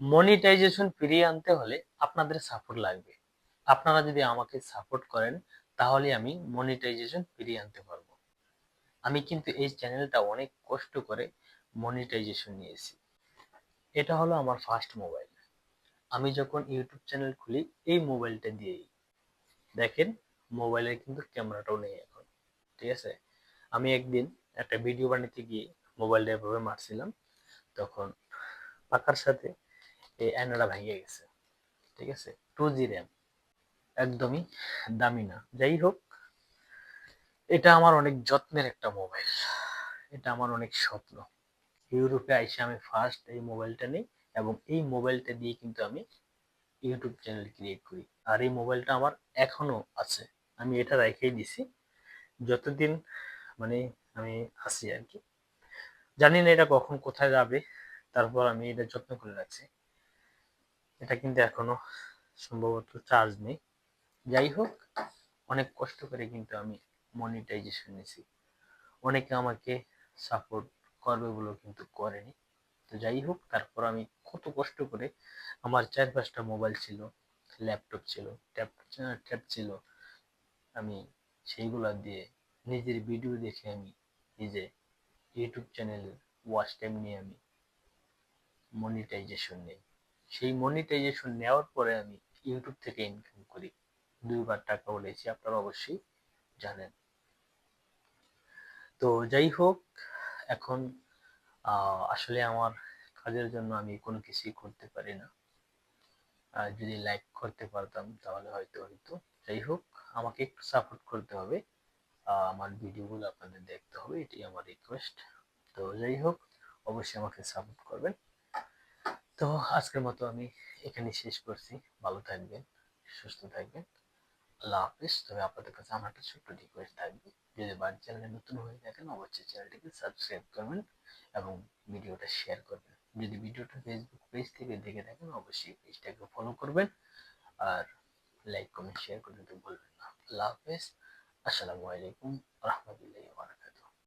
Monetization ফিরিয়ে আনতে হলে আপনাদের সাপোর্ট লাগবে। আপনারা যদি আমাকে সাপোর্ট করেন, তাহলে আমি মনিটাইজেশন ফিরিয়ে আনতে পারব। আমি কিন্তু এই চ্যানেলটা অনেক কষ্ট করে মনিটাইজেশন নিয়েছি। এটা হলো আমার ফার্স্ট মোবাইল আমি যখন ইউটিউব চ্যানেল খুলি, এই মোবাইলটা দিয়েই। দেখেন মোবাইলের কিন্তু ক্যামেরাটাও নেই এখন। ঠিক আছে? আমি একদিন একটা ভিডিও বানাতে গিয়ে মোবাইলটা এভাবে মারছিলাম। তখন পাকার সাথে এই অ্যানাটা ভেঙে গেছে। ঠিক আছে? Two G RAM. একদমই দামি না। যাই হোক, এটা আমার অনেক যত্নের একটা মোবাইল। এটা আমার অনেক স্বপ্ন। ইউরোপে আইসে আমি ফার্স্ট এই মোবাইলটা নিই এবং এই মোবাইলটা দিয়ে কিন্তু আমি ইউটিউব চ্যানেল ক্রিয়েট করি। আর এই মোবাইলটা আমার এখনও আছে। আমি এটা রেখেই দিছি। যতদিন মানে আমি আছি আর কি। জানি না এটা কখন কোথায় যাবে। তারপর আমি এটা যত্ন করে রাখছি। এটা কিন্তু এখনও সম্ভবত চার্জ নেই। যাই হোক অনেক কষ্ট করে কিন্তু আমি মনিটাইজেশন নিয়েছি। অনেকে আমাকে সাপোর্ট করবে বলেও কিন্তু করেনি। তো যাই হোক তারপর আমি কত কষ্ট করে আমার চার পাঁচটা মোবাইল ছিল ল্যাপটপ ছিল ট্যাব ট্যাব ছিল। আমি সেইগুলা দিয়ে নিজের ভিডিও দেখে আমি নিজে ইউটিউব চ্যানেল ওয়াচ টাইম নিয়ে আমি মনিটাইজেশন নেই। সেই মনিটাইজেশন নেওয়ার পরে আমি ইউটিউব থেকে ইনকাম করি। দুইবার টাকা উঠেছি আপনারা অবশ্যই জানেন। তো যাই হোক, এখন আসলে আমার কাজের জন্য আমি কোনো কিছুই করতে পারি না। যদি লাইক করতে পারতাম, তাহলে হয়তো হয়তো যাই হোক, আমাকে একটু সাপোর্ট করতে হবে। আমার ভিডিওগুলো আপনাদের দেখতে হবে এটি আমার রিকোয়েস্ট তো যাই হোক, অবশ্যই আমাকে সাপোর্ট করবেন। তো আজকের মতো আমি এখানে শেষ করছি। ভালো থাকবেন, সুস্থ থাকবেন। আল্লাহ হাফিজ। তবে আপনাদের কাছে আমার একটা ছোট্ট রিকোয়েস্ট থাকবে। যদি বাড়ির চ্যানেলে নতুন হয়ে থাকেন, অবশ্যই চ্যানেলটিকে সাবস্ক্রাইব করবেন এবং ভিডিওটা শেয়ার করবেন। যদি ভিডিওটা ফেসবুক পেজ থেকে দেখে থাকেন, অবশ্যই পেজটাকে ফলো করবেন আর লাইক কমেন্ট শেয়ার করতে ভুলবেন না। আল্লাহ হাফেজ। আসসালামু আলাইকুম। রহমতুল্লাহ